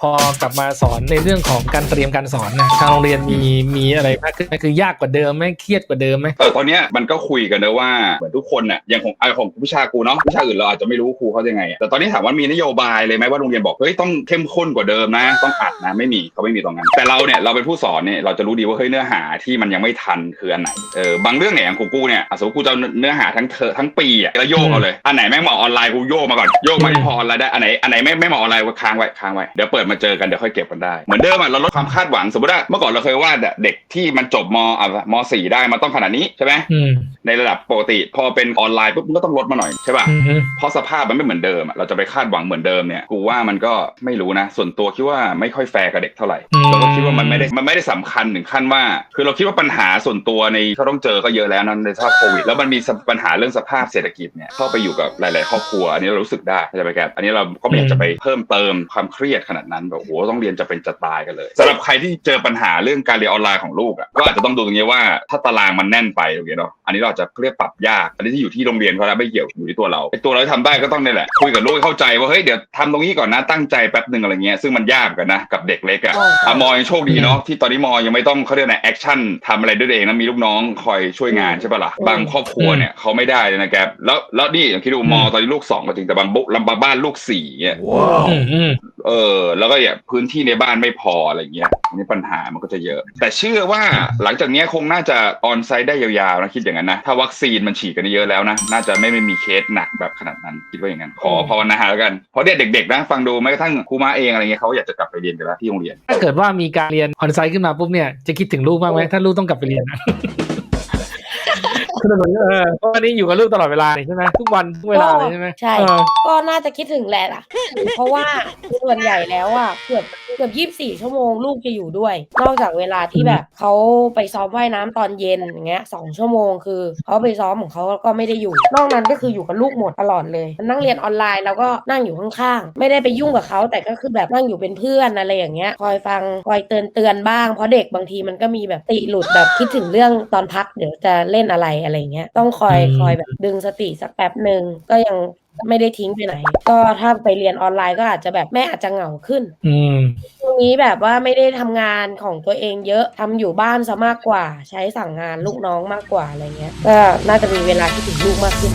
พอกลับมาสอนในเรื่องของการเตรียมการสอนนะทางโรงเรียนมีมีอะไรมากขึ้นไหมคือยากกว่าเดิมไหมเครียดกว่าเดิมไหมเออตอนเนี้ยมันก็คุยกันนะว่าเหมือนทุกคนน่ะอย่างของไอของวิชากูเนาะวิชาอื่นเราอาจจะไม่รู้ครูเขายังไงแต่ตอนนี้ถามว่ามีนโยบายเลยไหมว่าโรงเรียนบอกเฮ้ยต้องเข้มข้นกว่าเดิมนะ ต้องอัดนะไม่มีเขาไม่มีตรงนั้น แต่เราเนี่ยเราเป็นผู้สอนเนี่ยเราจะรู้ดีว่าเฮ้ยเนื้อหาที่มันยังไม่ทันคืออันไหนเออบางเรื่องเนี่ยอย่างของกูเนี่ยสมมติกูจะเนื้อหาทั้งเทอทั้งปีอะแล้วโยกเอาเลยอันไหนแม่งเหมาะออนไลน์กูโยกมาก่อนโยกมาที่พอออนไลน์ได้อันไหนอันไหนไม่ไม่เหมาะออนไลน์ก็ค้างไว้ค้างไว้เดี๋ยวเปิดมาเจอกันเดี๋ยวค่อยเก็บกันได้ เหมือนเดิมอะเราลดความคาดหวังสมมติว่าเมื่อก่อนเราเคยว่าเด็กที่มันจบมอะมสี่ได้มันต้องขนาดนี้ใช่ไหม ในระดับปกติ พอเป็นออนไลน์ปุ๊บมันก็ต้องลดมาหน่อยใช่ป่ะอืมฮึเพราะสภาพมันไม่เหมือนเดิมอะเราจะไปคาดหวังเหมือนเดิมเนี่ยกูว่ามันก็ไม่รู้นะ ส่วนตัวคิดว่าไม่ค่อยแฟร์กับเด็กเท่าไหร่เราก็คิดว่ามันไม่ได้มันไม่ได้สำคัญถึงขั้นว่า คือเราคิดว่าปัญหาส่วนตัวในที่ต้องเจอก็เยอะแล้วนะในสภาพโควิดแล้วมันมีปัญหาเรื่องสภาพเศรษฐกิจเนี่ยเข้าไปอยู่กับหลาย ๆ ครอบครัวอันนี้เรารู้สึกได้ใช่ไหมแกอันนี้เราก็ไม่อยากจะไปเพิ่มเติมความเครียดขนาดนั้นแบบโอ้โหต้องเรียนจะเป็นจะตายกันเลยสำหรับใครที่เจอปัญหาเรื่องการเรียนออนไลน์ของลูกอะก็อาจจะต้องดูตรงนี้ว่าถ้าตารางมันแน่นไปอย่างเงี้ยเนาะอันนี้เราจะเรียกปรับยากอันนี้ที่อยู่ที่โรงเรียนเขาแล้วไม่เกี่ยวอยู่ที่ตัวเราไอ้ตัวเราที่ทำได้ก็ต้องนี่แหละคุยกับลูกให้เข้าใจว่าเฮ้ยเดี๋ยวทำตรงนี้ก่อนนะตั้งใจแป๊บหนึ่งอะไรเงี้ยซึ่งมันยากเหมือนกันนะกับเด็กเล็กอะใช่ค่ะอะมอยังโชคดีเนาะที่ตอนนี้มอยังไม่ต้องเขาเรียกนะแอคชั่นทำอะไรด้วยตัวเองนะมีลูกน้องคอยช่วยงานใช่ปะล่ะบางครอบครัวเนี่ยเขาไม่ได้เลยนะแกแล้วแล้วนี่อย่างที่ดูมอตอนนี้ลูกสองก็จริงแต่บางบุลำบ้านลูกสี่เนี่ยอืมอืม เออ แล้วก็อย่างพื้นที่ในบ้านไม่พออะไรเงี้ยอันนี่ปัญหามันก็จะเยอะ แต่เชื่อว่าหลังจากเนี้ยคงน่าจะออนไซต์ได้ยาวๆนะคิดอย่างนั้นนะ ถ้าวัคซีนมันฉีดกันเยอะแล้วนะ น่าจะไม่ไม่มีเคสหนักแบบขนาดนั้นคิดว่าอย่างนั้น ขอภาวนาแล้วกัน เพราะเด็กๆนะฟังดูแม้กระทั่งครูมาเองอะไรเงี้ยเขาอยากจะกลับไปเรียนกันแล้วที่โรงเรียน ถ้าเกิดว่ามีการเรียนออนไซต์ขึ้นมาปุ๊บเนี่ยจะคิดถึงลูกบ้างไหมถ้าลูกต้องกลับไปเรียนนะคือ เหมือนเออเพราะวันนี้อยู่กับลูกตลอดเวลาเลยใช่ไหมทุกวันทุกเวลาเลยใช่ไหมใช่ เออ ก็น่าจะคิดถึงแหละล่ะ เพราะว่าส่วนใหญ่แล้วอะเกือบ เกือบยี่สิบสี่ชั่วโมงลูกจะอยู่ด้วย นอกจากเวลาที่แบบเขาไปซ้อมว่ายน้ำตอนเย็นอย่างเงี้ยสองชั่วโมงคือเขาไปซ้อมของเขาก็ไม่ได้อยู่ นอกนั้นก็คืออยู่กับลูกหมดตลอดเลยนั่งเรียนออนไลน์แล้วก็นั่งอยู่ข้างๆ ไม่ได้ไปยุ่งกับเขาแต่ก็คือแบบนั่งอยู่เป็นเพื่อนอะไรอย่างเงี้ยคอยฟังคอยเตือนเตือนบ้างเพราะเด็กบางทีมันก็มีแบบติหลุดแบบคิดถึงเรื่องตอนพักเดี๋ยวจะเล่นอะไรอะไรเงี้ยต้องคอยอืมคอยแบบดึงสติสักแป๊บหนึ่งก็ยัง ไม่ได้ทิ้งไปไหน ก็ถ้าไปเรียนออนไลน์ก็อาจจะแบบแม่อาจจะเหงาขึ้น อืช่วงนี้แบบว่าไม่ได้ทำงานของตัวเองเยอะทำอยู่บ้านซะมากกว่า ใช้สั่งงานลูกน้องมากกว่าอะไรเงี้ย ก็น่าจะมีเวลาที่ถึงลูกมากขึ้น